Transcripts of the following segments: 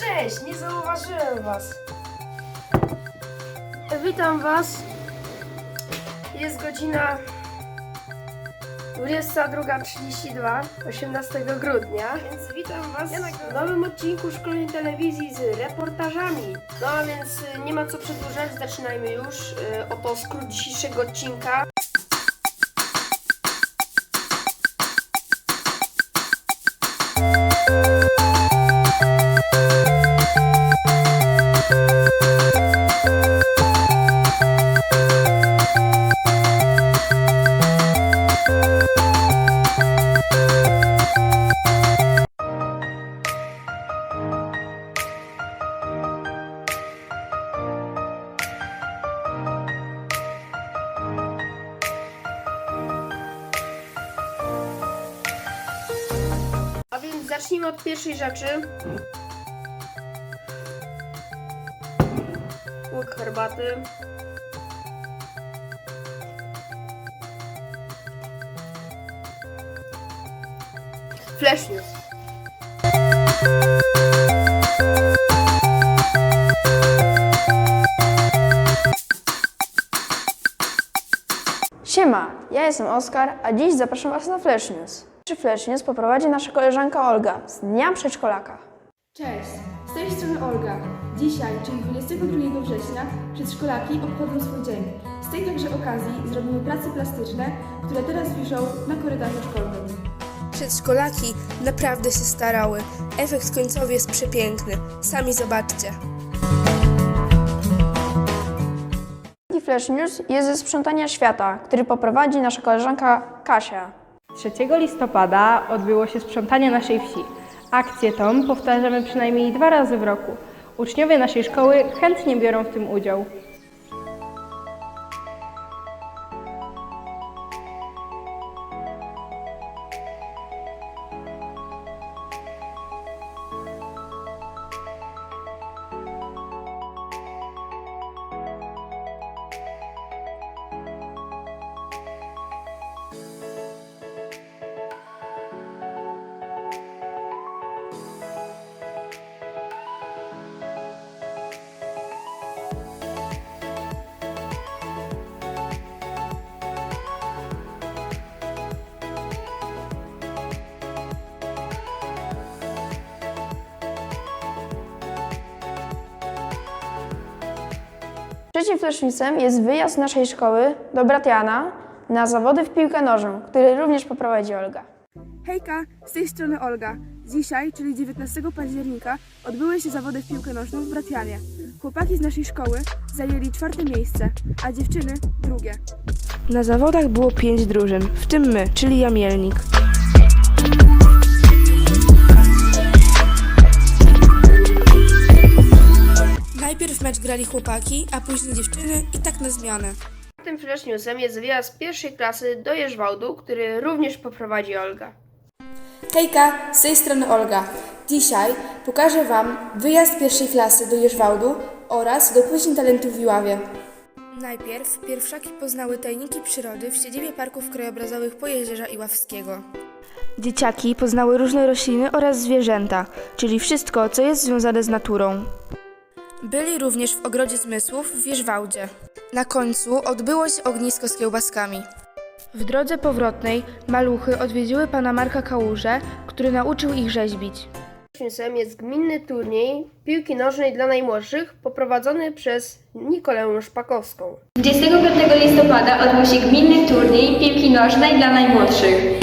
Cześć, nie zauważyłem was. Witam was. Jest godzina 22.32, 18 grudnia, więc witam was w nowym odcinku szkolnej telewizji z reportażami. No a więc y, nie ma co przedłużać, zaczynajmy już. Y, Oto skrót dzisiejszego odcinka. Flash news. Siema, ja jestem Oskar, a dziś zapraszam Was na Flash News. Pierwszy Flash News poprowadzi nasza koleżanka Olga z Dnia Przedszkolaka. Cześć, z tej strony Olga. Dzisiaj, czyli 22 września, przedszkolaki obchodzą swój dzień. Z tej także okazji zrobimy prace plastyczne, które teraz wiszą na korytarzu szkolnym. Przedszkolaki naprawdę się starały. Efekt końcowy jest przepiękny. Sami zobaczcie. Flash News jest ze sprzątania świata, który poprowadzi nasza koleżanka Kasia. 3 listopada odbyło się sprzątanie naszej wsi. Akcję tą powtarzamy przynajmniej dwa razy w roku. Uczniowie naszej szkoły chętnie biorą w tym udział. Trzecim Newsem jest wyjazd naszej szkoły do Bratiana na zawody w piłkę nożną, który również poprowadzi Olga. Hejka, z tej strony Olga. Dzisiaj, czyli 19 października, odbyły się zawody w piłkę nożną w Bratianie. Chłopaki z naszej szkoły zajęli czwarte miejsce, a dziewczyny drugie. Na zawodach było pięć drużyn, w tym my, czyli Jamielnik. Najpierw mecz grali chłopaki, a później dziewczyny i tak na zmianę. Tym flash newsem jest wyjazd pierwszej klasy do Jerzwałdu, który również poprowadzi Olga. Hejka, z tej strony Olga. Dzisiaj pokażę Wam wyjazd pierwszej klasy do Jerzwałdu oraz do Płyciń Talentów w Iławie. Najpierw pierwszaki poznały tajniki przyrody w siedzibie parków krajobrazowych Pojezierza Iławskiego. Dzieciaki poznały różne rośliny oraz zwierzęta, czyli wszystko, co jest związane z naturą. Byli również w Ogrodzie Zmysłów w Wierzwałdzie. Na końcu odbyło się ognisko z kiełbaskami. W drodze powrotnej maluchy odwiedziły pana Marka Kałużę, który nauczył ich rzeźbić. Newsem jest gminny turniej piłki nożnej dla najmłodszych poprowadzony przez Nikolę Szpakowską. 25 listopada odbył się gminny turniej piłki nożnej dla najmłodszych.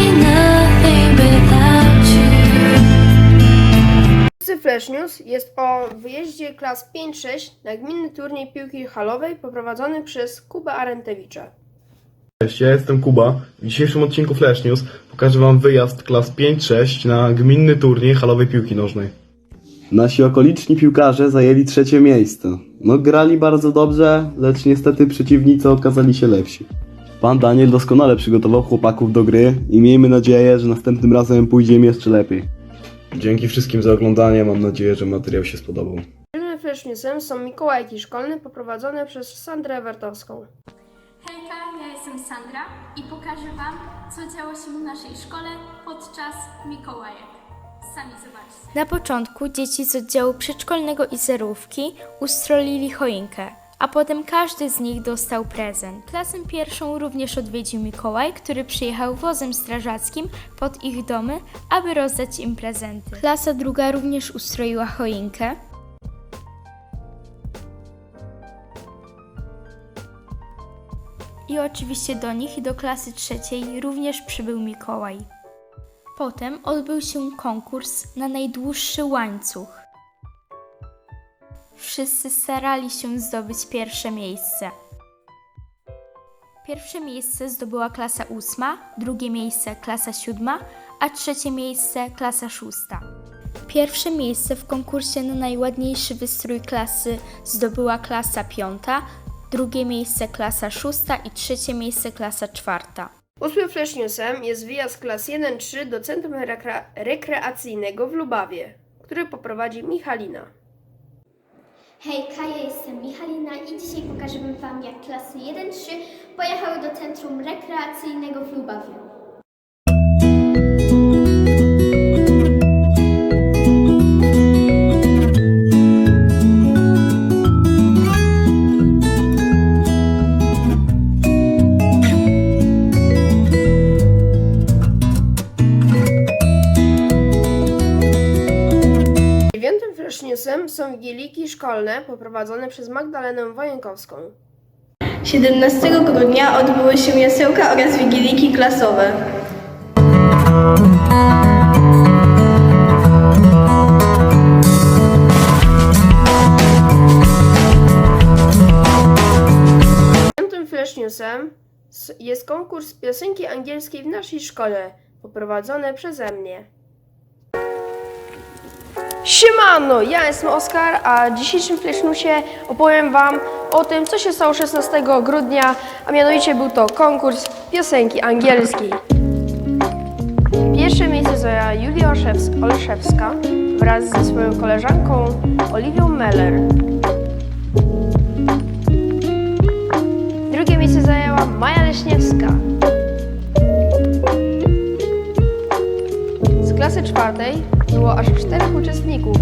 Szósty Flash News jest o wyjeździe klas 5-6 na gminny turniej piłki halowej poprowadzony przez Kubę Arentewicza. Cześć, ja jestem Kuba. W dzisiejszym odcinku Flash News pokażę Wam wyjazd klas 5-6 na gminny turniej halowej piłki nożnej. Nasi okoliczni piłkarze zajęli trzecie miejsce. No grali bardzo dobrze, lecz niestety przeciwnicy okazali się lepsi. Pan Daniel doskonale przygotował chłopaków do gry i miejmy nadzieję, że następnym razem pójdzie im jeszcze lepiej. Dzięki wszystkim za oglądanie, mam nadzieję, że materiał się spodobał. Kolejnym Flash Newsem są Mikołajki szkolne poprowadzone przez Sandrę Wertowską. Hejka, ja jestem Sandra i pokażę Wam, co działo się w naszej szkole podczas Mikołajek. Sami zobaczcie. Na początku dzieci z oddziału przedszkolnego i zerówki ustrolili choinkę, a potem każdy z nich dostał prezent. Klasę pierwszą również odwiedził Mikołaj, który przyjechał wozem strażackim pod ich domy, aby rozdać im prezenty. Klasa druga również ustroiła choinkę. I oczywiście do nich i do klasy trzeciej również przybył Mikołaj. Potem odbył się konkurs na najdłuższy łańcuch. Wszyscy starali się zdobyć pierwsze miejsce. Pierwsze miejsce zdobyła klasa ósma, drugie miejsce klasa siódma, a trzecie miejsce klasa szósta. Pierwsze miejsce w konkursie na najładniejszy wystrój klasy zdobyła klasa piąta, drugie miejsce klasa szósta i trzecie miejsce klasa czwarta. Ósmym Flash Newsem jest wyjazd klas 1-3 do Centrum Rekre- Rekreacyjnego w Lubawie, który poprowadzi Michalina. Hejka, ja jestem Michalina i dzisiaj pokażę Wam, jak klasy 1-3 pojechały do Centrum Rekreacyjnego w Lubawie. Poprowadzone przez Magdalenę Wojenkowską. 17 grudnia odbyły się jasełka oraz wigiliki klasowe. Dziewiątym Flash Newsem jest konkurs piosenki angielskiej w naszej szkole, poprowadzony przeze mnie. Siemano, ja jestem Oskar, a w dzisiejszym Flash Newsie opowiem Wam o tym, co się stało 16 grudnia, a mianowicie był to konkurs piosenki angielskiej. Pierwsze miejsce zajęła Julia Olszews- Olszewska wraz ze swoją koleżanką Oliwią Meller. Drugie miejsce zajęła Maja Leśniewska. Z klasy czwartej było aż czterech uczestników,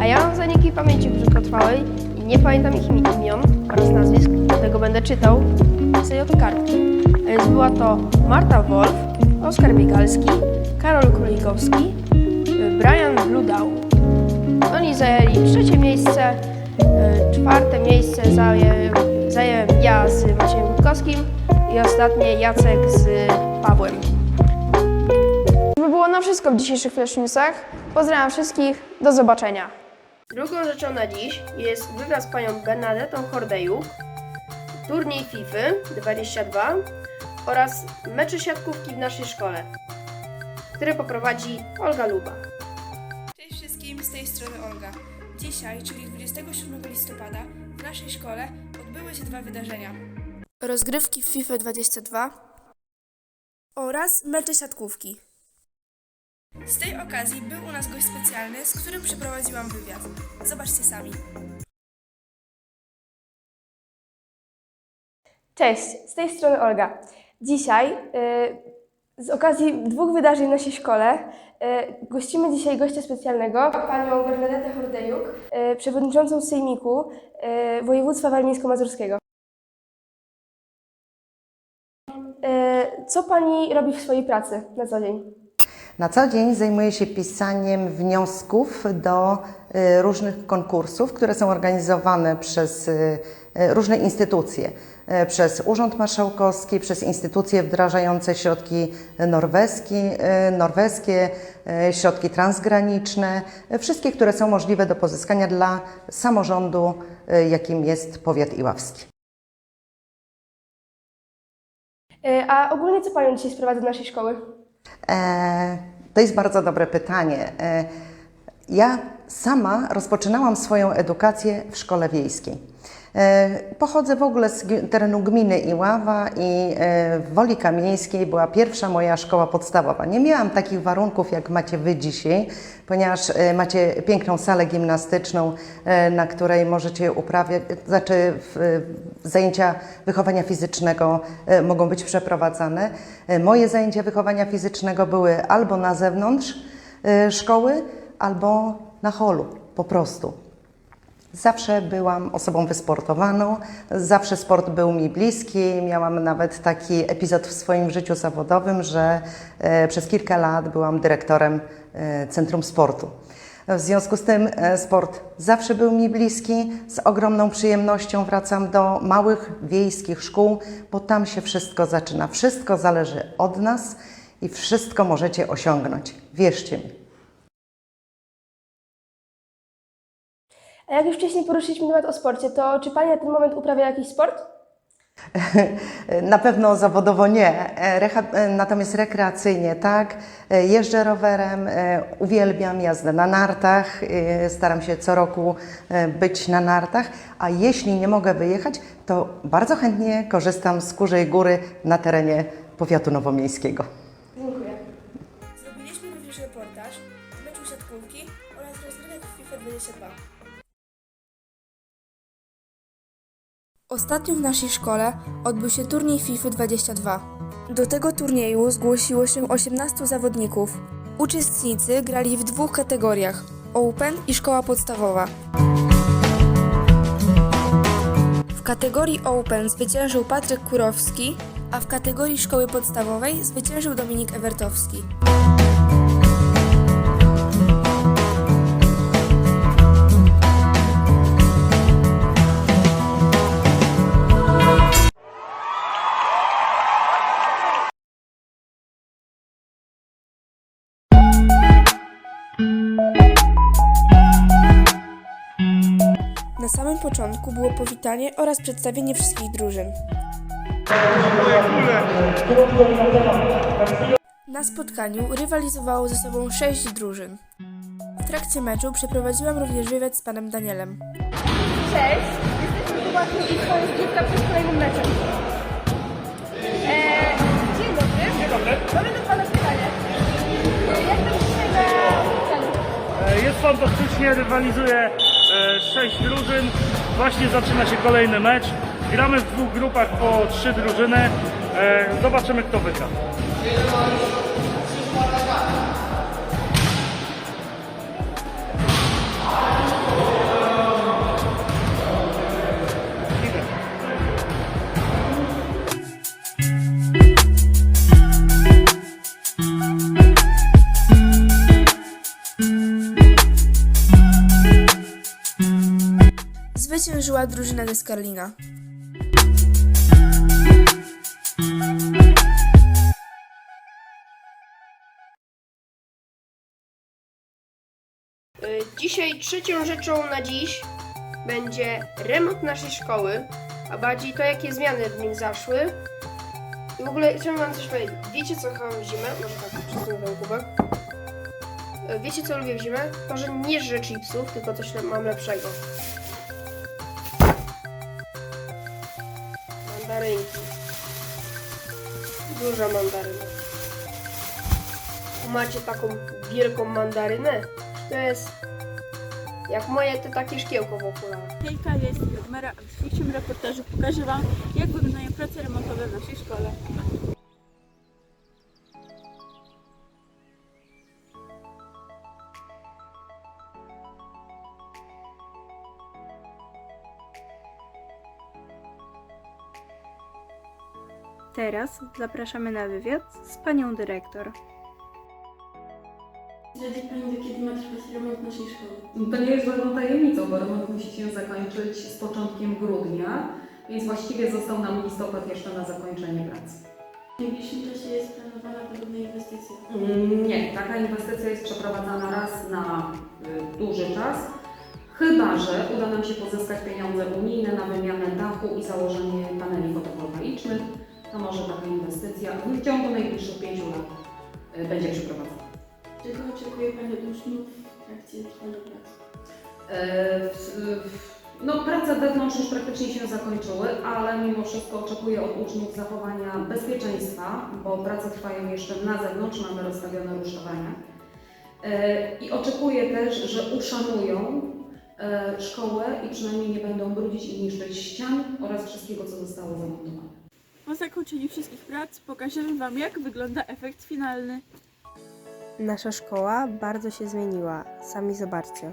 a ja mam zaniki pamięci krótkotrwałej i nie pamiętam ich imi- imion oraz nazwisk, dlatego będę czytał sobie od kartki. A więc była to Marta Wolf, Oskar Biegalski, Karol Królikowski, Brian Bludau. Oni zajęli trzecie miejsce, y, czwarte miejsce zająłem ja z Maciejem Gutkowskim i ostatnie Jacek z Pawłem. To by było na wszystko w dzisiejszych Flash Newsach. Pozdrawiam wszystkich, do zobaczenia. Drugą rzeczą na dziś jest wywiad z panią Bernadetą Hordejuk, turniej FIFA 22 oraz mecze siatkówki w naszej szkole, które poprowadzi Olga Luba. Cześć wszystkim, z tej strony Olga. Dzisiaj, czyli 27 listopada, w naszej szkole odbyły się dwa wydarzenia. Rozgrywki w FIFA 22 oraz mecze siatkówki. Z tej okazji był u nas gość specjalny, z którym przeprowadziłam wywiad. Zobaczcie sami. Cześć, z tej strony Olga. Dzisiaj y, z okazji dwóch wydarzeń w naszej szkole y, gościmy dzisiaj gościa specjalnego, panią Bernadetę Hordejuk, y, przewodniczącą Sejmiku Województwa Warmińsko-Mazurskiego. Co pani robi w swojej pracy na co dzień? Na co dzień zajmuję się pisaniem wniosków do y, różnych konkursów, które są organizowane przez y, y, różne instytucje. Przez Urząd Marszałkowski, przez instytucje wdrażające środki norweskie, środki transgraniczne, wszystkie, które są możliwe do pozyskania dla samorządu, jakim jest powiat iławski. Y, a ogólnie co panią dzisiaj sprowadza do naszej szkoły? E, to jest bardzo dobre pytanie. E, ja sama rozpoczynałam swoją edukację w szkole wiejskiej. E, pochodzę w ogóle z terenu gminy Iława i e, w Woli Kamieńskiej była pierwsza moja szkoła podstawowa. Nie miałam takich warunków, jak macie Wy dzisiaj, ponieważ e, macie piękną salę gimnastyczną, na której możecie uprawiać, znaczy zajęcia wychowania fizycznego mogą być przeprowadzane. Moje zajęcia wychowania fizycznego były albo na zewnątrz szkoły, albo na holu, po prostu. Zawsze byłam osobą wysportowaną, zawsze sport był mi bliski. Miałam nawet taki epizod w swoim życiu zawodowym, że e, przez kilka lat byłam dyrektorem e, Centrum Sportu. W związku z tym e, sport zawsze był mi bliski. Z ogromną przyjemnością wracam do małych wiejskich szkół, bo tam się wszystko zaczyna. Wszystko zależy od nas i wszystko możecie osiągnąć. Wierzcie mi. A jak już wcześniej poruszyliśmy temat o sporcie, to czy Pani na ten moment uprawia jakiś sport? Na pewno zawodowo nie, E, reha- e, natomiast rekreacyjnie tak. E, Jeżdżę rowerem, uwielbiam jazdę na nartach, staram się co roku być na nartach, a jeśli nie mogę wyjechać, to bardzo chętnie korzystam z Kurzej Góry na terenie powiatu nowomiejskiego. Zrobiliśmy również reportaż z meczu siatkówki oraz rozgrywek FIFA 22. Ostatnio w naszej szkole odbył się turniej FIFA 22. Do tego turnieju zgłosiło się 18 zawodników. Uczestnicy grali w dwóch kategoriach: Open i szkoła podstawowa. W kategorii Open zwyciężył Patryk Kurowski, a w kategorii szkoły podstawowej zwyciężył Dominik Ewertowski. Samym początku było powitanie oraz przedstawienie wszystkich drużyn. Na spotkaniu rywalizowało ze sobą sześć drużyn. W trakcie meczu przeprowadziłam również wywiad z panem Danielem. Cześć, jesteśmy chłopaki i swoją zbiórka przed kolejnym meczem. Eee, dzień dobry. Dzień dobry. Mamy do Pana pytanie. Jak to dzisiaj na spotkaniu? E, Jest fantastycznie, rywalizuje e, sześć drużyn. Właśnie zaczyna się kolejny mecz. Gramy w dwóch grupach po trzy drużyny. E, Zobaczymy kto wygra. Zwyciężyła drużyna ze Skarlina. Y, Dzisiaj trzecią rzeczą na dziś będzie remont naszej szkoły, a bardziej to, jakie zmiany w nim zaszły. I w ogóle chciałbym wam coś powiedzieć. Wiecie, co kocham w zimę? Może tak, przesunę ten kubek. Y, Wiecie, co lubię w zimę? To, że nie żrę chipsów, tylko coś mam lepszego. Mandarynki. Duża mandaryna. Macie taką wielką mandarynę? To jest jak moje te takie szkiełko w okularach. Hejka, ja jestem Dagmara, a w dzisiejszym reportażu pokażę Wam, jak wyglądają prace remontowe w naszej szkole. Teraz zapraszamy na wywiad z Panią Dyrektor. Zdradzi Pani, do kiedy ma trwać remont naszej szkoły? To nie jest żadną tajemnicą, bo remont musi się zakończyć z początkiem grudnia, więc właściwie został nam listopad jeszcze na zakończenie prac. W najbliższym czasie jest planowana podobna inwestycja. Mm, Nie, taka inwestycja jest przeprowadzana raz na y, duży czas, chyba że uda nam się pozyskać pieniądze unijne na wymianę dachu i założenie paneli fotowoltaicznych. To może taka inwestycja w ciągu najbliższych pięciu lat y, będzie przeprowadzana. Czego oczekuje Pani od uczniów w trakcie trwania prac? E, No, prace wewnątrz już praktycznie się zakończyły, ale mimo wszystko oczekuję od uczniów zachowania bezpieczeństwa, bo prace trwają jeszcze na zewnątrz, mamy rozstawione rusztowania. E, I oczekuję też, że uszanują e, szkołę i przynajmniej nie będą brudzić i niszczyć ścian oraz wszystkiego, co zostało zamontowane. Po zakończeniu wszystkich prac pokażemy Wam, jak wygląda efekt finalny. Nasza szkoła bardzo się zmieniła, sami zobaczcie.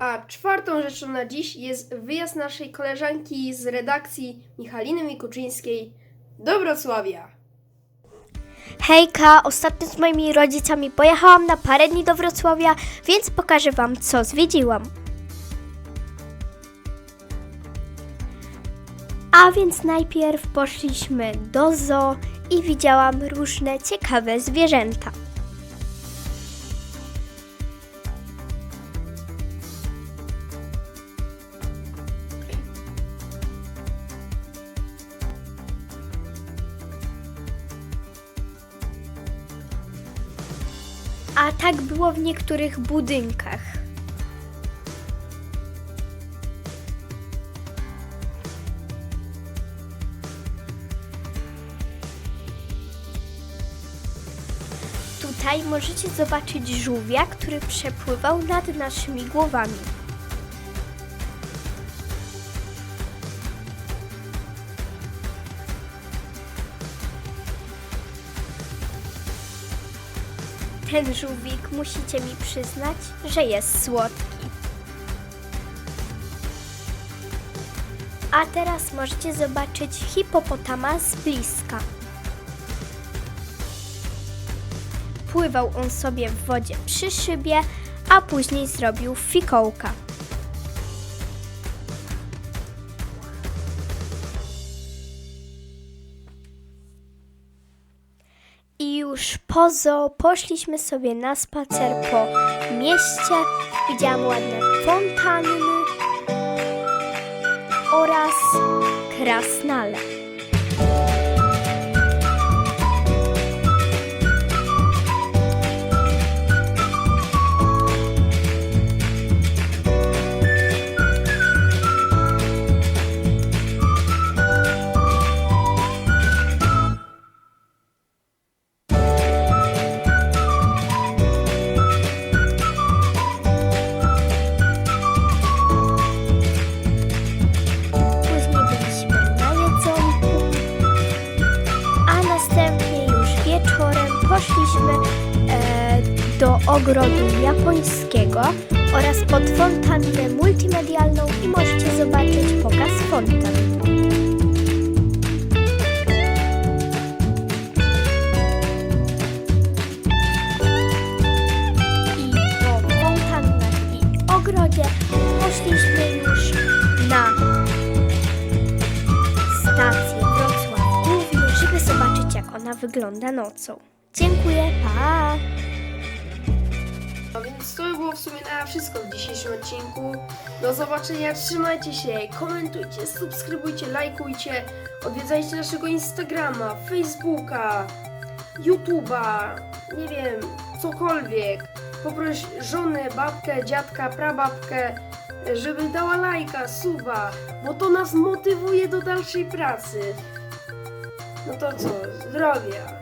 A czwartą rzeczą na dziś jest wyjazd naszej koleżanki z redakcji Michaliny Mikuczyńskiej do Wrocławia. Hejka, ostatnio z moimi rodzicami pojechałam na parę dni do Wrocławia, więc pokażę Wam, co zwiedziłam. A więc najpierw poszliśmy do zoo i widziałam różne ciekawe zwierzęta. Było w niektórych budynkach. Tutaj możecie zobaczyć żółwia, który przepływał nad naszymi głowami. Ten żółwik musicie mi przyznać, że jest słodki. A teraz możecie zobaczyć hipopotama z bliska. Pływał on sobie w wodzie przy szybie, a później zrobił fikołka. I już po zoo poszliśmy sobie na spacer po mieście. Widziałam ładne fontanny oraz krasnale. Ogrodu japońskiego oraz pod fontannę multimedialną i możecie zobaczyć pokaz fontan. I po fontannach i ogrodzie poszliśmy już na stację Wrocław Główny, żeby zobaczyć jak ona wygląda nocą. Dziękuję, pa! To by było w sumie na wszystko w dzisiejszym odcinku. Do zobaczenia, trzymajcie się, komentujcie, subskrybujcie, lajkujcie, odwiedzajcie naszego Instagrama, Facebooka, YouTube'a, nie wiem, cokolwiek. Poproś żonę, babkę, dziadka, prababkę, żeby dała lajka, suba, bo to nas motywuje do dalszej pracy. No to co, zdrowia.